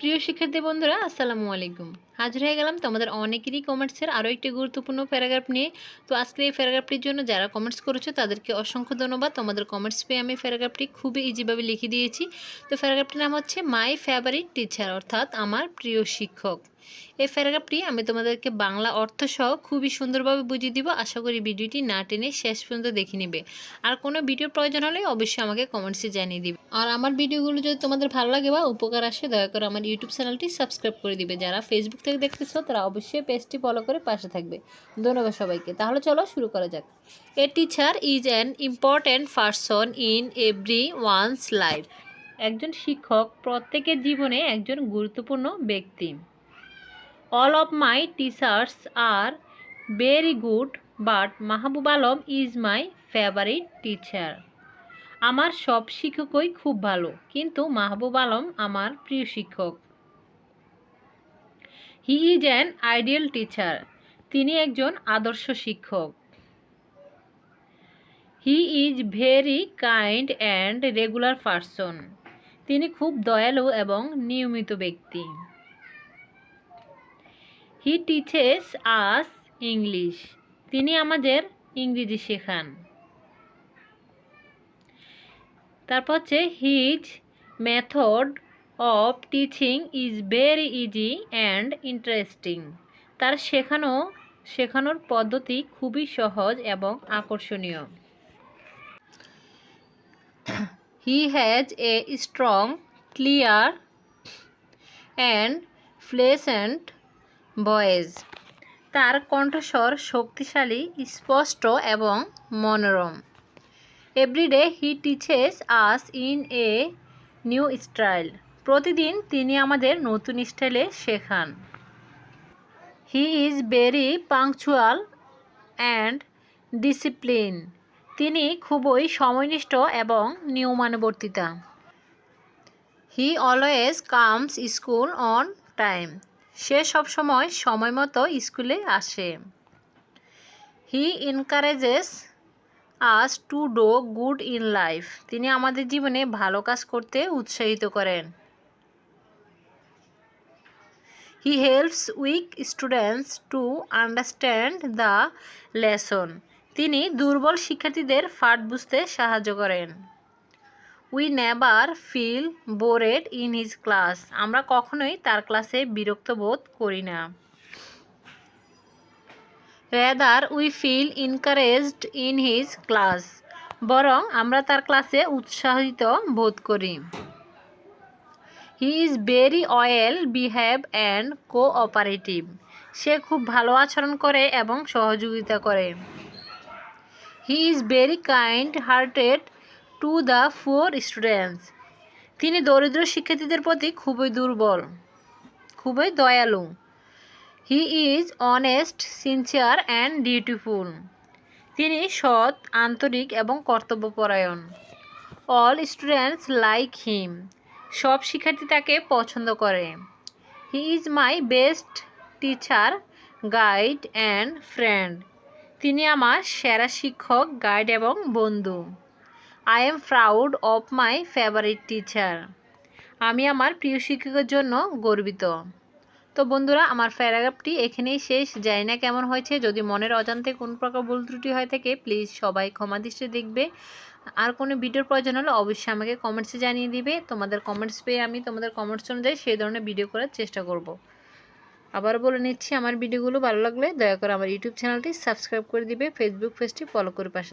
প্রিয় শিক্ষার্থী বন্ধুরা, আসসালামু আলাইকুম। হাজির হয়ে গেলাম তোমাদের অনেকেরই কমেন্টসের আরও একটি গুরুত্বপূর্ণ প্যারাগ্রাফ নিয়ে। তো আজকের এই প্যারাগ্রাফটির জন্য যারা কমেন্টস করেছ, তাদেরকে অসংখ্য ধন্যবাদ। তোমাদের কমেন্টস পেয়ে আমি প্যারাগ্রাফটি খুবই ইজিভাবে লিখে দিয়েছি। তো প্যারাগ্রাফটির নাম হচ্ছে মাই ফেভারিট টিচার অর্থাৎ আমার প্রিয় শিক্ষক। এই প্যারাগ্রাফটি আমি তোমাদেরকে বাংলা অর্থ সহ খুবই সুন্দরভাবে বুঝিয়ে দিব। আশা করি ভিডিওটি না টেনে শেষ পর্যন্ত দেখে নেবে। আর কোনো ভিডিও প্রয়োজন হলে অবশ্যই আমাকে কমেন্টসে জানিয়ে দিবে। আর আমার ভিডিওগুলো যদি তোমাদের ভালো লাগে বা উপকার আসে, দয়া করে আমার ইউটিউব চ্যানেলটি সাবস্ক্রাইব করে দিবে। যারা ফেসবুক থেকে দেখতেছো, তারা অবশ্যই পেজটি ফলো করে পাশে থাকবে। ধন্যবাদ সবাইকে। তাহলে চলো শুরু করা যাক। A teacher is an important person in every one's life একজন শিক্ষক প্রত্যেকের জীবনে একজন গুরুত্বপূর্ণ ব্যক্তি। All of my teachers are very good but Mahbub Alam is my favourite teacher আমার সব শিক্ষকই খুব ভালো, কিন্তু মাহবুব আলম আমার প্রিয় শিক্ষক। He is an ideal teacher তিনি একজন আদর্শ শিক্ষক। He is very kind and regular person তিনি খুব দয়ালু এবং নিয়মিত ব্যক্তি। হি টিচেস আস ইংলিশ তিনি আমাদের ইংরেজি শেখান। তারপর হচ্ছে his method of teaching is very easy and interesting তার শেখানো, শেখানোর পদ্ধতি খুবই সহজ এবং আকর্ষণীয়। He has a strong clear and pleasant voice তার কণ্ঠস্বর শক্তিশালী, স্পষ্ট এবং মনোরম। Everyday he teaches us in a new style. প্রতিদিন তিনি আমাদের নতুন স্টাইলে শেখান। He is very punctual and discipline. তিনি খুবই সময়নিষ্ঠ এবং নিয়মানুবর্তিতা। He always comes school on time. সে সবসময় সময় সময় মতো স্কুলে আসে। He encourages us to do good in life তিনি আমাদের জীবনে ভালো কাজ করতে উৎসাহিত করেন। He helps weak students to understand the lesson তিনি দুর্বল শিক্ষার্থীদের ফাট বুঝতে সাহায্য করেন। We never feel bored in his class আমরা কখনোই তার ক্লাসে বিরক্ত বোধ করি না। Rather we feel encouraged in his class বরং আমরা তার ক্লাসে উৎসাহিত বোধ করি। He is very well behave and cooperative সে খুব ভালো আচরণ করে এবং সহযোগিতা করে। He is very kind hearted to the poor students তিনি দরিদ্র শিক্ষার্থীদের প্রতি খুবই দুর্বল, খুবই দয়ালু। He is honest sincere and dutiful তিনি সৎ, আন্তরিক এবং কর্তব্যপরায়ণ। অল স্টুডেন্টস লাইক হিম সব শিক্ষার্থী তাকে পছন্দ করে। He is my best teacher guide and friend তিনি আমার সেরা শিক্ষক গাইড এবং বন্ধু। I am proud of my favourite teacher আমি আমার প্রিয় শিক্ষকের জন্য গর্বিত। তো বন্ধুরা, আমার প্যারাগ্রাফটি এখানেই শেষ। জানি না কেমন হয়েছে, যদি মনের অজান্তে কোন প্রকার ভুল ত্রুটি হয়ে থাকে প্লিজ সবাই ক্ষমা দৃষ্টি দেখবে। আর কোনো ভিডিওর প্রয়োজন হলে অবশ্যই আমাকে কমেন্টসে জানিয়ে দিবে। তোমাদের কমেন্টস পেয়ে আমি তোমাদের কমেন্টস অনুযায়ী সেই ধরনের ভিডিও করার চেষ্টা করব। আবার বলে নিচ্ছি, আমার ভিডিওগুলো ভালো লাগলে দয়া করে আমার ইউটিউব চ্যানেলটি সাবস্ক্রাইব করে দিবে। ফেসবুক পেজটি ফলো করে পাশে